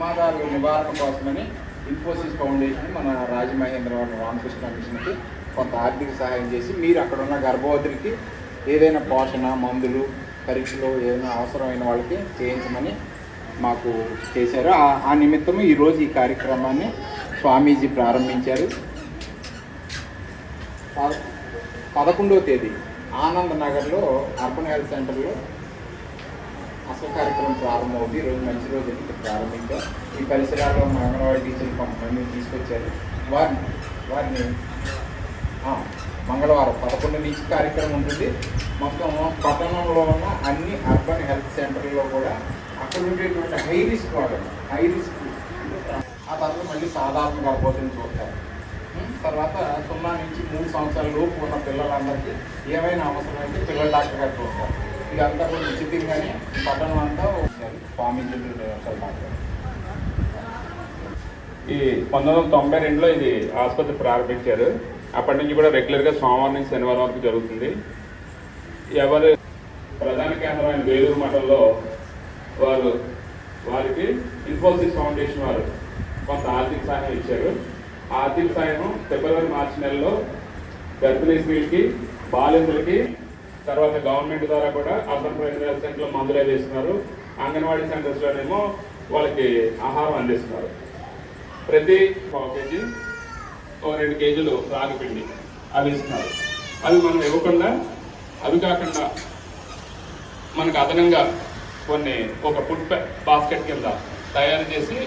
ప్రమాదాల నివారణ కోసమని ఇన్ఫోసిస్ ఫౌండేషన్ మన రాజమహేంద్రవరం రామకృష్ణ మిషన్కి కొంత ఆర్థిక సహాయం చేసి మీరు అక్కడ ఉన్న గర్భవతులకి ఏదైనా పోషణ మందులు పరీక్షలు ఏదైనా అవసరమైన వాళ్ళకి చేయించమని మాకు చేశారు. ఆ- నిమిత్తం నిమిత్తము ఈరోజు ఈ కార్యక్రమాన్ని స్వామీజీ ప్రారంభించారు. ప- పదకొండవ తేదీ ఆనంద్ నగర్లో అర్బన్ హెల్త్ సెంటర్లో అసలు కార్యక్రమం ప్రారంభమవుతుంది ఈరోజు మంచి రోజు ఇక్కడ ప్రారంభించాం. ఈ పరిసరాల్లో మా అంగన్వాడీ టీచర్లు కొంతమంది తీసుకొచ్చారు. వారిని వారిని మంగళవారం పదకొండు నుంచి కార్యక్రమం ఉంటుంది. మొత్తం పట్టణంలో ఉన్న అన్ని అర్బన్ హెల్త్ సెంటర్లో కూడా అక్కడ ఉండేటువంటి హై రిస్క్ వాడడం హై రిస్క్. ఆ తర్వాత మళ్ళీ సాధారణ గర్భవతిని చూస్తారు. తర్వాత సున్నా నుంచి మూడు సంవత్సరాల లోపు ఉన్న పిల్లలందరికీ ఏమైనా అవసరమైతే పిల్లల డాక్టర్ గారు చూస్తారు. ఇదంతా కూడా కానీ పట్టణం అంతా వచ్చారు స్వామీజీలు డాక్టర్ ఈ పంతొమ్మిది వందల తొంభై రెండులో ఇది ఆసుపత్రి ప్రారంభించారు. అప్పటి నుంచి కూడా రెగ్యులర్గా సోమవారం నుంచి శనివారం వరకు జరుగుతుంది. ఎవరు ప్రధాన కేంద్రమైన వేలూరు మఠంలో వారు వారికి ఇన్ఫోసిస్ ఫౌండేషన్ వారు కొంత ఆర్థిక సహాయం ఇచ్చారు. ఆర్థిక సహాయం ఫిబ్రవరి మార్చి నెలలో గర్భిణీ స్త్రీలకి బాలింతలకి తర్వాత గవర్నమెంట్ ద్వారా కూడా అర్బన్ ప్రైమరీ సెంటర్లో మందులు అవి ఇస్తున్నారు అంగన్వాడీ సెంటర్స్లోనేమో వాళ్ళకి ఆహారం అందిస్తున్నారు. ప్రతి పావు కేజీ ఓ రెండు కేజీలు రాగి పిండి అవి ఇస్తున్నారు అవి మనం ఇవ్వకుండా అవి కాకుండా మనకు అదనంగా కొన్ని ఒక ఫుడ్ బాస్కెట్ కింద తయారు చేసి